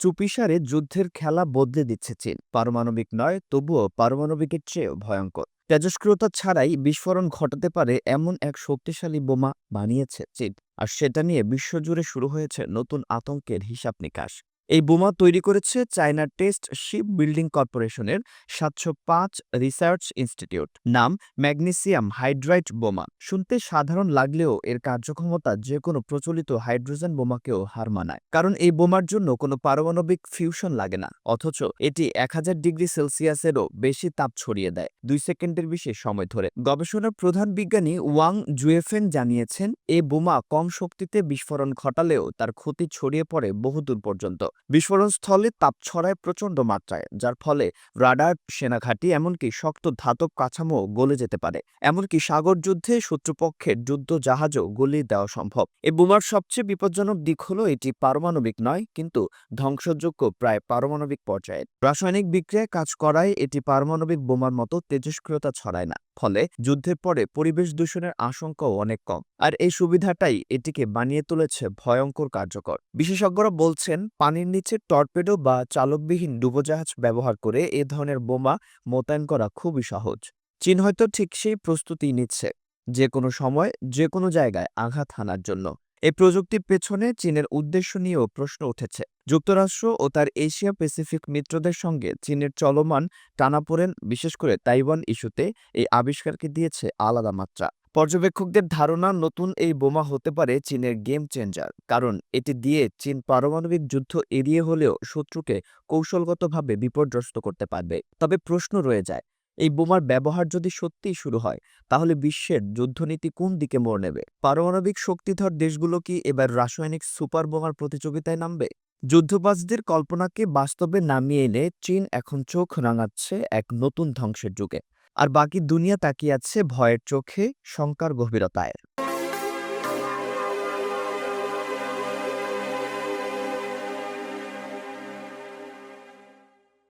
চুপিসারে যুদ্ধের খেলা বদলে দিচ্ছে চীন। পারমাণবিক নয়, তবুও পারমাণবিকের চেয়েও ভয়ঙ্কর। তেজস্ক্রিয়তা ছাড়াই বিস্ফোরণ ঘটাতে পারে এমন এক শক্তিশালী বোমা বানিয়েছে চীন। আর সেটা নিয়ে বিশ্বজুড়ে শুরু হয়েছে নতুন আতঙ্কের হিসাব নিকাশ। এই বোমা তৈরি করেছে চায়নার টেস্ট শিপ বিল্ডিং কর্পোরেশনের সাতশো পাঁচ রিসার্চ ইনস্টিটিউট। নাম ম্যাগনেসিয়াম হাইড্রাইট বোমা। শুনতে সাধারণ লাগলেও এর কার্যক্ষমতা যে কোনো প্রচলিত হাইড্রোজেন বোমাকেও হার মানায়। কারণ এই বোমার জন্য কোনো পারমাণবিক ফিউশন লাগে না। অথচ এটি এক হাজার ডিগ্রি সেলসিয়াসেরও বেশি তাপ ছড়িয়ে দেয়। দুই সেকেন্ডের বেশি সময় ধরে। গবেষণার প্রধান বিজ্ঞানী ওয়াং জুয়েফেন জানিয়েছেন এই বোমা কম শক্তিতে বিস্ফোরণ ঘটালেও তার ক্ষতি ছড়িয়ে পড়ে বহুদূর পর্যন্ত। বিস্ফোরণ স্থলে তাপ ছড়ায় প্রচণ্ড মাত্রায়, যার ফলে রাডার, সেনাঘাঁটি এমনকি শক্ত ধাতব কাঠামো গলে যেতে পারে। এমনকি সাগর যুদ্ধে শত্রুপক্ষের যুদ্ধ জাহাজও গলিয়ে দেওয়া সম্ভব। এই বোমার সবচেয়ে বিপজ্জনক দিক হলো এটি পারমাণবিক নয়, কিন্তু ধ্বংসযোগ্য প্রায় পারমাণবিক পর্যায়ে রাসায়নিক বিক্রিয়ায় কাজ করায় এটি পারমাণবিক বোমার মতো তেজস্ক্রিয়তা ছড়ায় না। ফলে যুদ্ধের পরে পরিবেশ দূষণের আশঙ্কাও অনেক কম। আর এই সুবিধাটাই এটিকে বানিয়ে তুলেছে ভয়ঙ্কর কার্যকর। বিশেষজ্ঞরা বলছেন, পানির নিচে টর্পেডো বা চালকবিহীন ডুবোজাহাজ ব্যবহার করে এ ধরনের বোমা মোতায়েন করা খুবই সহজ। চীন হয়তো ঠিক সেই প্রস্তুতি নিচ্ছে যে কোনো সময় যে কোনো জায়গায় আঘাত হানার জন্য। এই প্রযুক্তির পেছনে চীনের উদ্দেশ্য নিয়েও প্রশ্ন উঠেছে। যুক্তরাষ্ট্র ও তার এশিয়া প্যাসিফিক মিত্রদের সঙ্গে চীনের চলমান টানাপোড়েন, বিশেষ করে তাইওয়ান ইস্যুতে, এই আবিষ্কারকে দিয়েছে আলাদা মাত্রা। পর্যবেক্ষকদের ধারণা, নতুন এই বোমা হতে পারে চীনের গেম চেঞ্জার, কারণ এটি দিয়ে চীন পারমাণবিক যুদ্ধ এড়িয়ে হলেও শত্রুকে কৌশলগতভাবে বিপর্যস্ত করতে পারবে। তবে প্রশ্ন রয়ে যায়, এই বোমার ব্যবহার যদি সত্যিই শুরু হয়, তাহলে বিশ্বের যুদ্ধনীতি কোন দিকে মোড় নেবে? পারমাণবিক শক্তিধর দেশগুলো কি এবার রাসায়নিক সুপার বোমার প্রতিযোগিতায় নামবে? যুদ্ধবাজদের কল্পনাকে বাস্তবে নামিয়ে এনে চীন এখন চোখ রাঙাচ্ছে এক নতুন ধ্বংসের যুগে। আর বাকি দুনিয়া তাকিয়ে আছে ভয়ের চোখে শঙ্কার গভীরতায়।